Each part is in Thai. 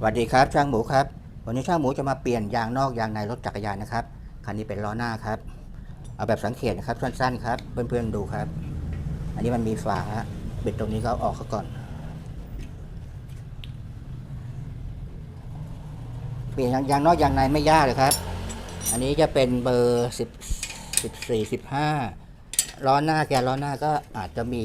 สวัสดีครับช่างหมูครับ วันนี้ช่างหมูจะมาเปลี่ยนยางนอกยางในรถจักรยานนะครับคันนี้เป็นล้อหน้าครับ เอาแบบสังเกตนะครับสั้นๆครับเพื่อนๆดูครับ อันนี้มันมีฝาบิดตรงนี้ก็เอาออกเขาก่อน เปลี่ยนยางยางนอกยางในไม่ยากเลยครับ อันนี้จะเป็นเบอร์สิบสิบสี่สิบห้าล้อหน้าแกล้อหน้าก็อาจจะมี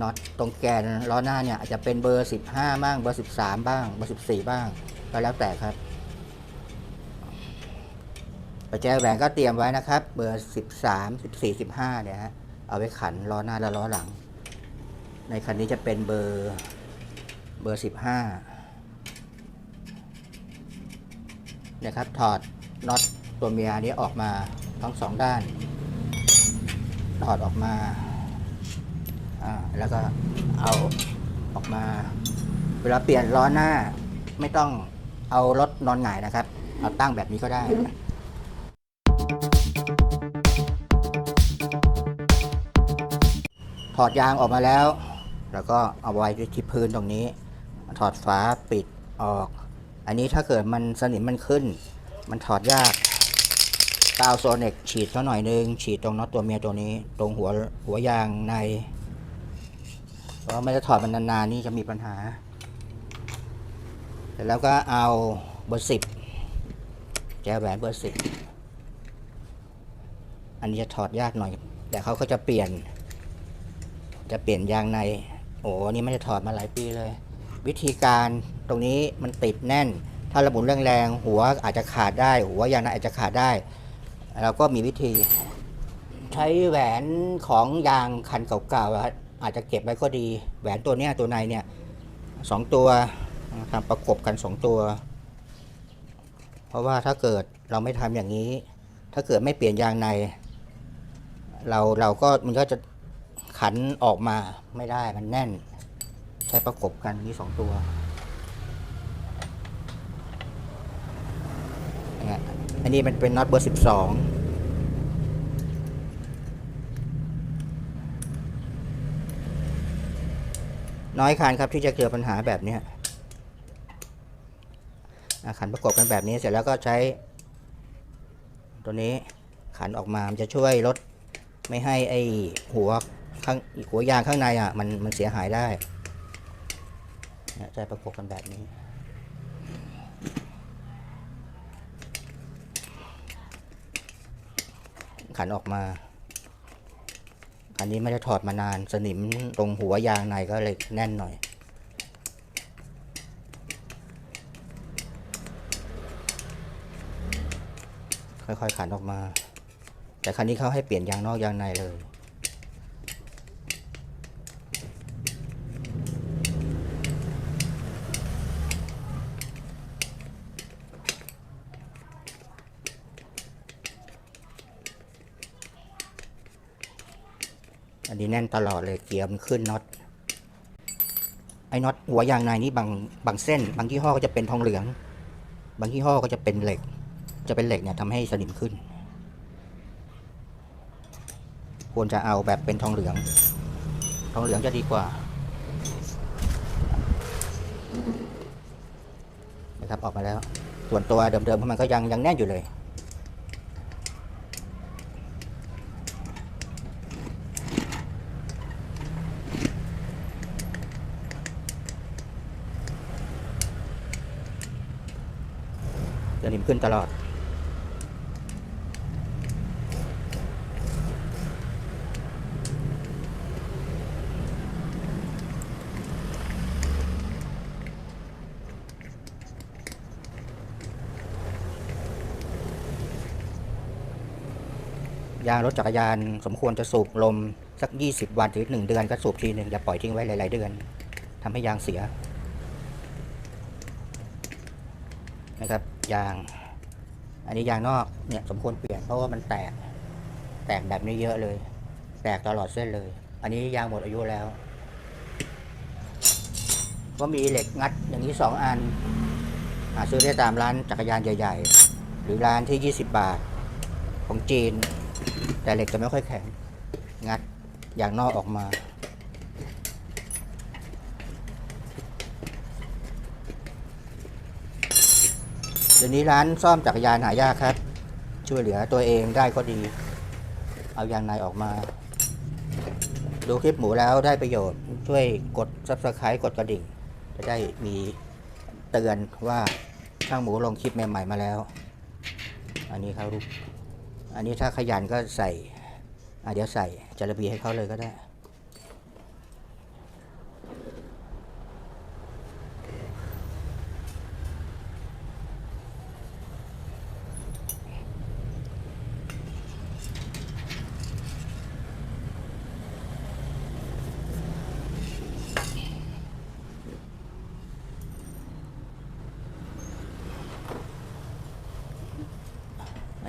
น็อตตรงแกนล้อหน้าเนี่ยอาจจะเป็นเบอร์ 15 บ้าง เบอร์ 13 บ้าง เบอร์ 14 บ้าง ก็แล้วแต่ครับประแจแหวนก็เตรียมไว้นะครับ เบอร์ 13 14 15 เนี่ยฮะ เอาไว้ขันล้อหน้าและล้อหลัง ในคันนี้จะเป็นเบอร์เบอร์ 15เนี่ยครับถอดน็อตตัวเมียนี้ออกมาทั้งสองด้าน ถอดออกมา อ่าแล้วก็เอาออกมา เวลาเปลี่ยนล้อหน้า ไม่ต้องเอารถนอนหงายนะครับ เอาตั้งแบบนี้ก็ได้ ถอดยางออกมาแล้ว แล้วก็เอาไว้ที่พื้นตรงนี้ ถอดฝาปิดออก อันนี้ถ้าเกิดมันสนิมมันขึ้น มันถอดยากกาวโซเน็กฉีดเขาหน่อยนึง ฉีดตรงน็อตตัวเมียตัวนี้ ตรงหัวหัวยางใน เพราะไม่ได้ถอดมันนานๆนี่จะมีปัญหา เสร็จแล้วก็เอาเบอร์สิบแจแหวนเบอร์สิบอันนี้จะถอดยากหน่อย แต่เขาก็จะเปลี่ยน จะเปลี่ยนยางใน โอ้นี่ไม่ได้ถอดมาหลายปีเลย วิธีการตรงนี้มันติดแน่น ถ้าระบุนแรงๆหัวอาจจะขาดได้ หัวยางในอาจจะขาดได้เราก็มีวิธี ใช้แหวนของยางคันเก่าๆ อาจจะเก็บไว้ก็ดี แหวนตัวเนี้ยตัวในเนี่ยสองตัวทำประกบกันสองตัว เพราะว่าถ้าเกิดเราไม่ทำอย่างนี้ ถ้าเกิดไม่เปลี่ยนยางใน เราเราก็มันก็จะขันออกมาไม่ได้มันแน่น ใช้ประกบกันนี่สองตัวเนี่ยอันนี้มันเป็นน็อตเบอร์สิบสอง น้อยคันครับที่จะเจอปัญหาแบบนี้ขันประกบกันแบบนี้เสร็จแล้วก็ใช้ ตัวนี้ขันออกมามันจะช่วยลดไม่ให้ไอหัวข้างหัวยางข้างในอะมันมันเสียหายได้ใช้ประกบกันแบบนี้ขันออกมา อันนี้ไม่ได้ถอดมานานสนิมตรงหัวยางในก็เลยแน่นหน่อย ค่อยๆขันออกมา แต่คันนี้เขาให้เปลี่ยนยางนอกยางในเลย นนี้แน่นตลอดเลยเกียร์มันขึ้นน็อตไอ้น็อตหัวยางในนี่บางบางเส้น บางยี่ห้อก็จะเป็นทองเหลือง บางยี่ห้อก็จะเป็นเหล็ก จะเป็นเหล็กเนี่ยทำให้สนิมขึ้น ควรจะเอาแบบเป็นทองเหลือง ทองเหลืองจะดีกว่านะครับออกมาแล้ว ส่วนตัวเดิมๆขอมันก็ยังยังแน่นอยู่เลย นิมขึ้นตลอด ยางรถจักรยานสมควรจะสูบลมสัก 20 วันถึง1เดือนก็สูบทีหนึ่งอย่าปล่อยทิ้งไว้หลาย ๆ เดือนทำให้ยางเสีย นะครับ ยาง อันนี้ยางนอกเนี่ยสมควรเปลี่ยนเพราะว่ามันแตก แตกแบบนี้เยอะเลย แตกตลอดเส้นเลย อันนี้ยางหมดอายุแล้ว ก็มีเหล็กงัดอย่างนี้สองอันหาซื้อได้ตามร้านจักรยานใหญ่ ๆ หรือร้านที่ 20 บาท ของจีน แต่เหล็กจะไม่ค่อยแข็ง งัดอย่างนอกออกมา เดี๋ยวนี้ร้านซ่อมจักรยานหายากครับ ช่วยเหลือตัวเองได้ก็ดี เอายางในออกมา ดูคลิปหมูแล้วได้ประโยชน์ช่วยกด subscribe กดกระดิ่ง จะได้มีเตือนว่าช่างหมูลงคลิปใหม่ๆมาแล้ว อันนี้เขารูปอันนี้ถ้าขยันก็ใส่เดี๋ยวใส่จระบีให้เขาเลยก็ได้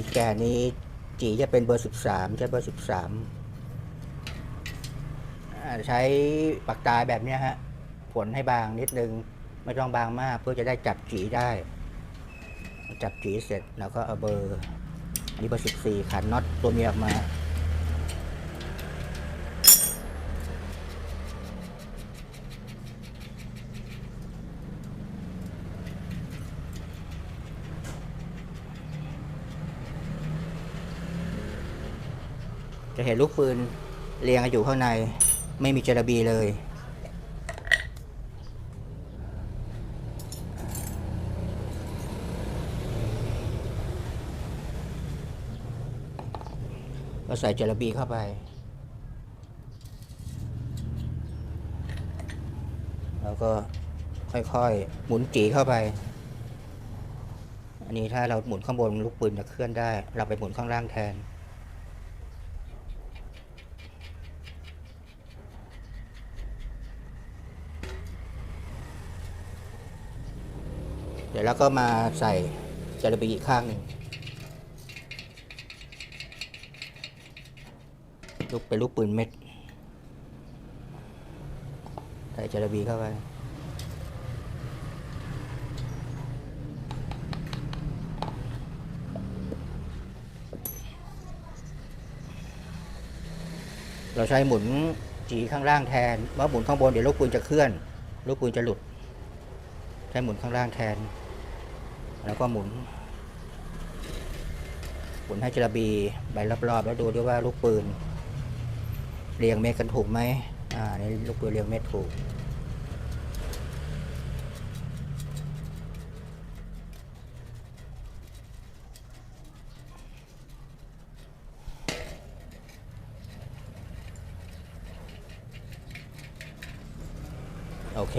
อีแกนนี้จีจะเป็นเบอร์สิบสามใช้เบอร์สิบสามใช้ปากกาแบบนี้ฮะผลให้บางนิดนึง ไม่ต้องบางมากเพื่อจะได้จับจีได้ จับจีเสร็จแล้วก็เอาเบอร์นี่เบอร์สิบสี่ขันน็อตตัวเมียออกมา จะเห็นลูกปืนเรียงอยู่ข้างในไม่มีจระบีเลย ก็ใส่จระบีเข้าไปแล้วก็ค่อยๆ หมุนจีเข้าไป อันนี้ถ้าเราหมุนข้างบนลูกปืนจะเคลื่อนได้ เราไปหมุนข้างล่างแทน เดี๋ยวก็มาใส่จาระบีอีกข้างหนึ่งลูกเป็นลูกปืนเม็ด ใส่จาระบีเข้าไปเราใช้หมุนจีข้างล่างแทนว่าหมุนข้างบนเดี๋ยวลูกปืนจะเคลื่อน ลูกปืนจะหลุด ใช้หมุนข้างล่างแทน แล้วก็หมุน หมุนให้จระบีใบรอบๆ แล้วดูด้วยว่าลูกปืนเรียงเม็ดกันถูกไหมอ่านี่ลูกปืนเรียงเม็ดถูก โอเค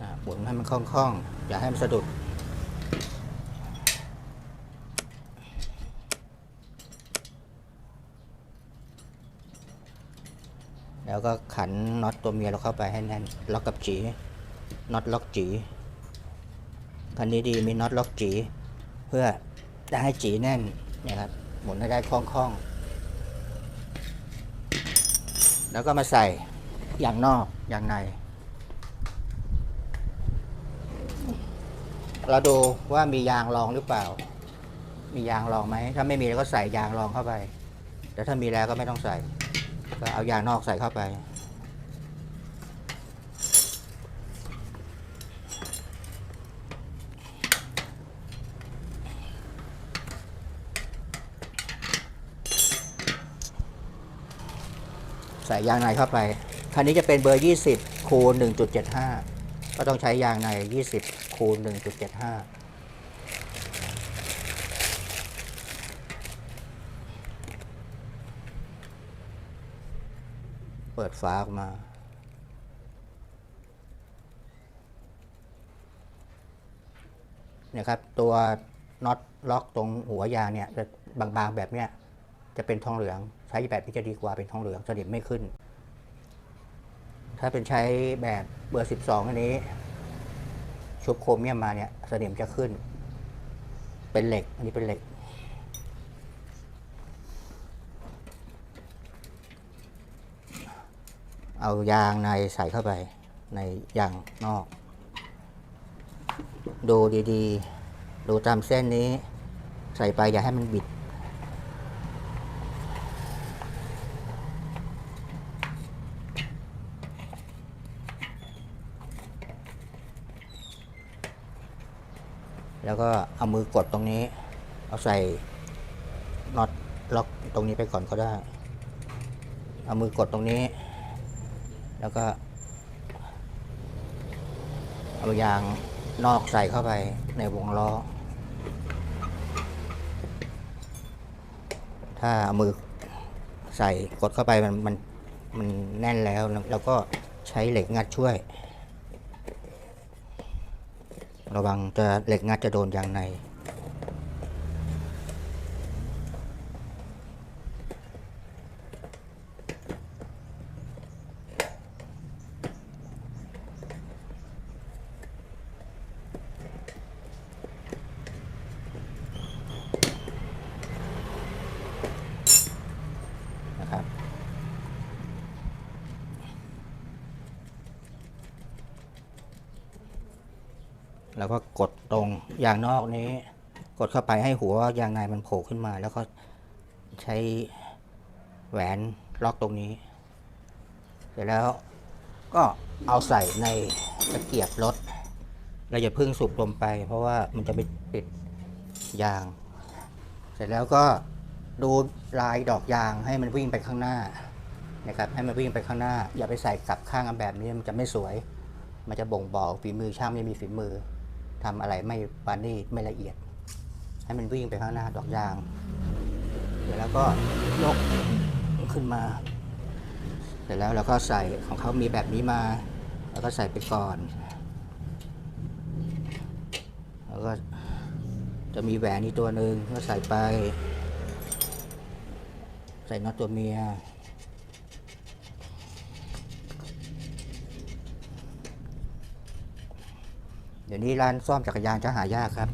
อ่าหมุนให้มัน คล่องๆ อย่าให้มันสะดุด แล้วก็ขันน็อตตัวเมียเราเข้าไปให้แน่น ล็อกกับจี น็อตล็อกจีคันนี้ดีมีน็อตล็อกจี เพื่อจะให้จีแน่นนี่ยครับ หมุนให้ได้คล่องๆ แล้วก็มาใส่อย่างนอกอย่างใน เราดูว่ามียางรองหรือเปล่า มียางรองไหม ถ้าไม่มีเราก็ใส่ยางรองเข้าไป แต่ถ้ามีแล้วก็ไม่ต้องใส่ ก็เอายางนอกใส่เข้าไป ใส่ยางในเข้าไป คันนี้จะเป็นเบอร์ 20 คูณ 1.75 ก็ต้องใช้ยางใน 20 คูณ 1.75เปิดฝาออกมา เนี่ยครับ ตัวน็อตล็อกตรงหัวยางเนี่ยจะบางๆแบบเนี้ยจะเป็นทองเหลือง ใช้แบบนี้จะดีกว่าเป็นทองเหลืองสนิมไม่ขึ้น ถ้าเป็นใช้แบบเบอร์ 12 อันนี้ ชุบโครเมียมมาเนี่ยสนิมจะขึ้น เป็นเหล็ก อันนี้เป็นเหล็ก เอายางในใส่เข้าไปในยางนอก ดูดีๆ ดูตามเส้นนี้ ใส่ไปอย่าให้มันบิด แล้วก็เอามือกดตรงนี้ เอาใส่น็อตล็อกตรงนี้ไปก่อนก็ได้ เอามือกดตรงนี้ แล้วก็ เอายางนอกใส่เข้าไปในวงล้อ ถ้าเอามือใส่กดเข้าไปมันมันมันแน่นแล้ว แล้วก็ใช้เหล็กงัดช่วย ระวังจะเหล็กงัดจะโดนยางใน แล้วก็กดตรงยางนอกนี้ กดเข้าไปให้หัวยางในมันโผล่ขึ้นมา แล้วก็ใช้แหวนล็อกตรงนี้ เสร็จแล้วก็เอาใส่ในตะเกียบรถ เราอย่าเพึ่งสูบลมไป เพราะว่ามันจะไปติดยาง เสร็จแล้วก็ดูลายดอกยางให้มันวิ่งไปข้างหน้านะครับให้มันวิ่งไปข้างหน้า อย่าไปใส่กลับข้างแบบนี้มันจะไม่สวย มันจะบ่งบอกฝีมือช่างไม่มีฝีมือ ทำอะไรไม่ปานนี่ไม่ละเอียด ให้มันวิ่งไปข้างหน้าดอกยางเสร็จแล้วก็ยกขึ้นมา เสร็จแล้วเราก็ใส่ของเขามีแบบนี้มา แล้วก็ใส่ไปก่อน แล้วก็จะมีแหวนอีกตัวหนึ่งก็ใส่ไป ใส่น็อตตัวเมีย เดี๋ยวนี้ร้านซ่อมจักรยานจะหายากครับ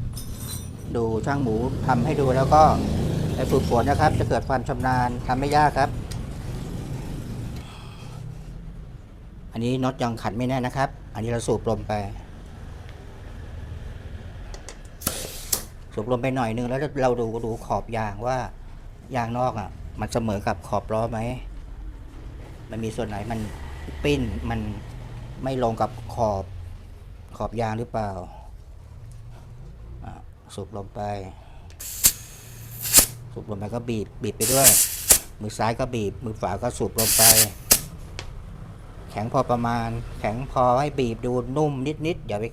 ดูช่างหมูทำให้ดูแล้วก็ไปฝึกฝนนะครับ จะเกิดความชำนาญทำไม่ยากครับ อันนี้น็อตยังขัดไม่แน่นนะครับ อันนี้เราสูบลมไป สูบลมไปหน่อยนึงแล้วเราดูดูขอบยางว่ายางนอกอะ มันเสมอกับขอบล้อไหม มันมีส่วนไหนมันปิ้นมันไม่ลงกับขอบ ขอบยางหรือเปล่าอะสูบลมไป สูบลมไปก็บีบ บีบไปด้วย มือซ้ายก็บีบ มือขวาก็สูบลมไป แข็งพอประมาณ แข็งพอให้บีบดูนุ่มนิดๆอย่าไป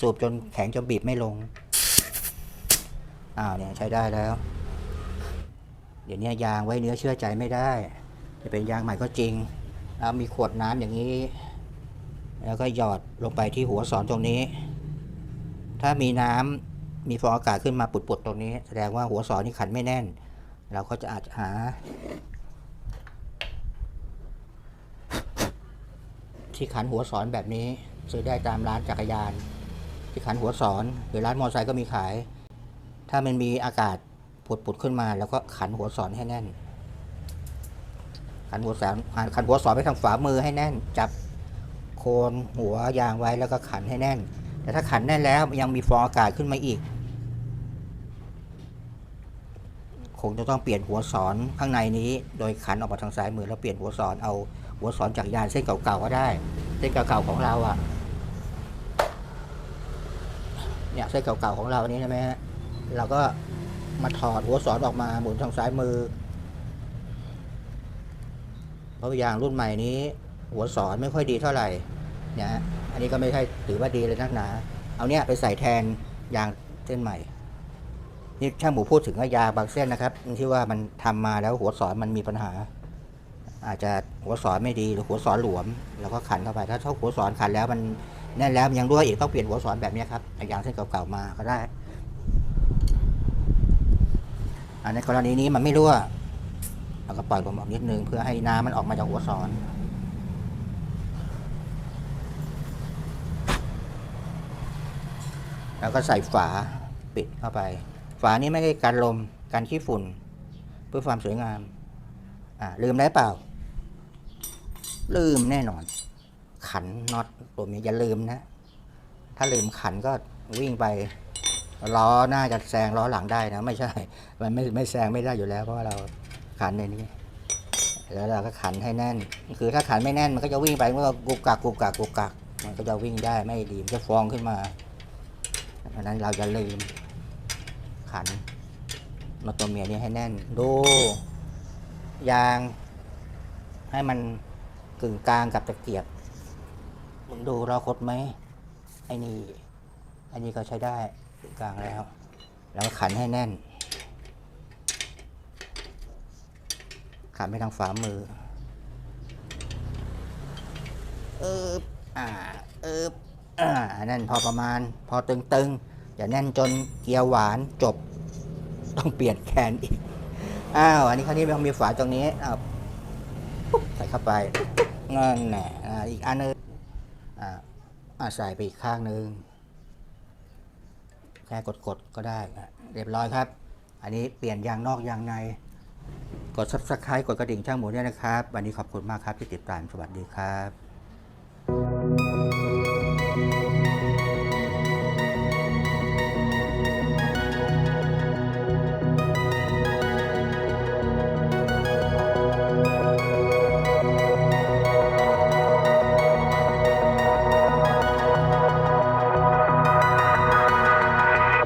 สูบจนแข็งจนบีบไม่ลง อ้าวเนี่ยใช้ได้แล้ว เดี๋ยวนี้ยางไว้เนื้อเชื่อใจไม่ได้ จะเป็นยางใหม่ก็จริงแล้วมีขวดน้ำอย่างนี้ แล้วก็หยอดลงไปที่หัวสอนตรงนี้ ถ้ามีน้ำมีฟองอากาศขึ้นมาปุดๆตรงนี้ แสดงว่าหัวสอนนี่ขันไม่แน่น เราก็จะอาจหา ที่ขันหัวสอนแบบนี้ซื้อได้ตามร้านจักรยาน ที่ขันหัวสอนหรือร้านมอเตอร์ไซค์ก็มีขาย ถ้ามันมีอากาศปุดๆขึ้นมา แล้วก็ขันหัวสอนให้แน่นขันหัวสอนขันหัวสอนไปทางฝ่ามือให้แน่น จับ คนหัวยางไว้แล้วก็ขันให้แน่น แต่ถ้าขันแน่นแล้วยังมีฟองอากาศขึ้นมาอีก คงจะต้องเปลี่ยนหัวสอนข้างในนี้ โดยขันออกมาทางซ้ายมือแล้วเปลี่ยนหัวสอนเอาหัวสอนจากยานเส้นเก่าๆก็ได้ เส้นเก่าๆของเราอะเนี่ยเส้นเก่าๆของเรานี้ใช่ไหมฮะเราก็มาถอดหัวสอนออกมาหมุนทางซ้ายมือเพราะยางรุ่นใหม่นี้ หัวสอนไม่ค่อยดีเท่าไหร่ เนี่ยฮะอันนี้ก็ไม่ใช่ถือว่าดีเลยนักหนา เอาเนี่ยไปใส่แทนยางเส้นใหม่ นี่ช่างหมูพูดถึงว่ายางบางเส้นนะครับ ที่ว่ามันทำมาแล้วหัวสอนมันมีปัญหา อาจจะหัวสอนไม่ดีหรือหัวสอนหลวม แล้วก็ขันเข้าไปถ้าเท่าหัวสอนขันแล้วมันแน่นแล้วมันยังรั่วอีกต้องเปลี่ยนหัวสอนแบบนี้ครับยางเส้นเก่าๆมาก็ได้อันในกรณีนี้มันไม่รั่วเราก็ปล่อยลมออกนิดนึงเพื่อให้น้ำมันออกมาจากหัวสอน แล้วก็ใส่ฝาปิดเข้าไป ฝานี้ไม่ได้กันลมกันขี้ฝุ่น เพื่อความสวยงามอ่าลืมได้เปล่า ลืมแน่นอน ขันน็อตตัวนี้อย่าลืมนะ ถ้าลืมขันก็วิ่งไปล้อหน้าจะแซงล้อหลังได้นะ ไม่ใช่ มันไม่ไม่แซงไม่ได้อยู่แล้ว เพราะว่าเราขันในนี้ แล้วเราก็ขันให้แน่น คือถ้าขันไม่แน่นมันก็จะวิ่งไปมันก็กุกกักกุกกักกุกกักมันก็จะวิ่งได้ไม่ดีมันจะฟองขึ้นมา เพราะนั้นเราจะลืมขันมาตัวเมียนี้ให้แน่น ดูยางให้มันกึ่งกลางกับตะเกียบ มึงดูเราคดไหมไอ้นี่อันนี้ก็ใช้ได้กึ่งกลางแล้ว แล้วขันให้แน่น ขันไปทางฝ่ามือ เอออ่า เออ อ่าแน่นพอประมาณพอตึงๆ อย่าแน่นจนเกียวหวานจบ ต้องเปลี่ยนแคนอีก อ้าว อันนี้คราวนี้มันมีฝาตรงนี้อ้าวใส่เข้าไปนั่นแหละอ่าอีกอันนึงอ่าใส่ไปอีกข้างหนึ่งแค่กดๆก็ได้ เรียบร้อยครับ อันนี้เปลี่ยนยางนอกยางใน กด subscribe กดกระดิ่งช่างหมูด้วยนะครับ วันนี้ขอบคุณมากครับที่ติดตาม สวัสดีครับ